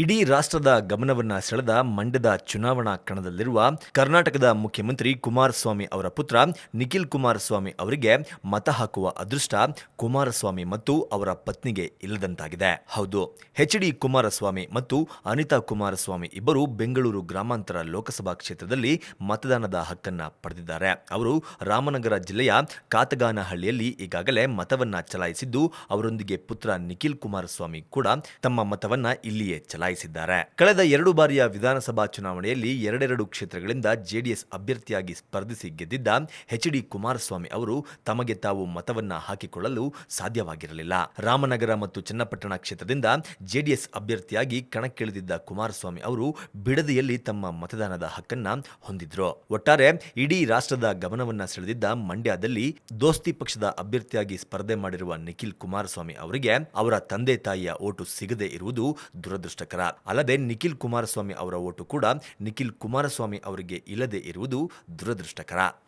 ಇಡೀ ರಾಷ್ಟ್ರದ ಗಮನವನ್ನ ಸೆಳೆದ ಮಂಡ್ಯದ ಚುನಾವಣಾ ಕಣದಲ್ಲಿರುವ ಕರ್ನಾಟಕದ ಮುಖ್ಯಮಂತ್ರಿ ಕುಮಾರಸ್ವಾಮಿ ಅವರ ಪುತ್ರ ನಿಖಿಲ್ ಕುಮಾರಸ್ವಾಮಿ ಅವರಿಗೆ ಮತ ಹಾಕುವ ಅದೃಷ್ಟ ಕುಮಾರಸ್ವಾಮಿ ಮತ್ತು ಅವರ ಪತ್ನಿಗೆ ಇಲ್ಲದಂತಾಗಿದೆ. ಹೌದು, ಎಚ್ ಡಿ ಕುಮಾರಸ್ವಾಮಿ ಮತ್ತು ಅನಿತಾ ಕುಮಾರಸ್ವಾಮಿ ಇಬ್ಬರು ಬೆಂಗಳೂರು ಗ್ರಾಮಾಂತರ ಲೋಕಸಭಾ ಕ್ಷೇತ್ರದಲ್ಲಿ ಮತದಾನದ ಹಕ್ಕನ್ನ ಪಡೆದಿದ್ದಾರೆ. ಅವರು ರಾಮನಗರ ಜಿಲ್ಲೆಯ ಕಾತಗಾನಹಳ್ಳಿಯಲ್ಲಿ ಈಗಾಗಲೇ ಮತವನ್ನ ಚಲಾಯಿಸಿದ್ದು, ಅವರೊಂದಿಗೆ ಪುತ್ರ ನಿಖಿಲ್ ಕುಮಾರಸ್ವಾಮಿ ಕೂಡ ತಮ್ಮ ಮತವನ್ನ ಇಲ್ಲಿಯೇ ಚಲಾಯಿಸಿದ್ದಾರೆ. ಕಳೆದ ಎರಡು ಬಾರಿಯ ವಿಧಾನಸಭಾ ಚುನಾವಣೆಯಲ್ಲಿ ಎರಡೆರಡು ಕ್ಷೇತ್ರಗಳಿಂದ ಜೆಡಿಎಸ್ ಅಭ್ಯರ್ಥಿಯಾಗಿ ಸ್ಪರ್ಧಿಸಿ ಗೆದ್ದಿದ್ದ ಎಚ್ ಡಿ ಕುಮಾರಸ್ವಾಮಿ ಅವರು ತಮಗೆ ತಾವು ಮತವನ್ನ ಹಾಕಿಕೊಳ್ಳಲು ಸಾಧ್ಯವಾಗಿರಲಿಲ್ಲ. ರಾಮನಗರ ಮತ್ತು ಚನ್ನಪಟ್ಟಣ ಕ್ಷೇತ್ರದಿಂದ ಜೆಡಿಎಸ್ ಅಭ್ಯರ್ಥಿಯಾಗಿ ಕಣಕ್ಕಿಳಿದಿದ್ದ ಕುಮಾರಸ್ವಾಮಿ ಅವರು ಬಿಡದಿಯಲ್ಲಿ ತಮ್ಮ ಮತದಾನದ ಹಕ್ಕನ್ನ ಹೊಂದಿದ್ರು. ಒಟ್ಟಾರೆ ಇಡೀ ರಾಷ್ಟ್ರದ ಗಮನವನ್ನ ಸೆಳೆದಿದ್ದ ಮಂಡ್ಯದಲ್ಲಿ ದೋಸ್ತಿ ಪಕ್ಷದ ಅಭ್ಯರ್ಥಿಯಾಗಿ ಸ್ಪರ್ಧೆ ಮಾಡಿರುವ ನಿಖಿಲ್ ಕುಮಾರಸ್ವಾಮಿ ಅವರಿಗೆ ಅವರ ತಂದೆ ತಾಯಿಯ ಓಟು ಸಿಗದೇ ಇರುವುದು ದುರದೃಷ್ಟಕರ ಅಲ್ಲದೆ ನಿಖಿಲ್ ಕುಮಾರಸ್ವಾಮಿ ಅವರ ಓಟು ಕೂಡ ನಿಖಿಲ್ ಕುಮಾರಸ್ವಾಮಿ ಅವರಿಗೆ ಇಲ್ಲದೆ ಇರುವುದು ದುರದೃಷ್ಟಕರ.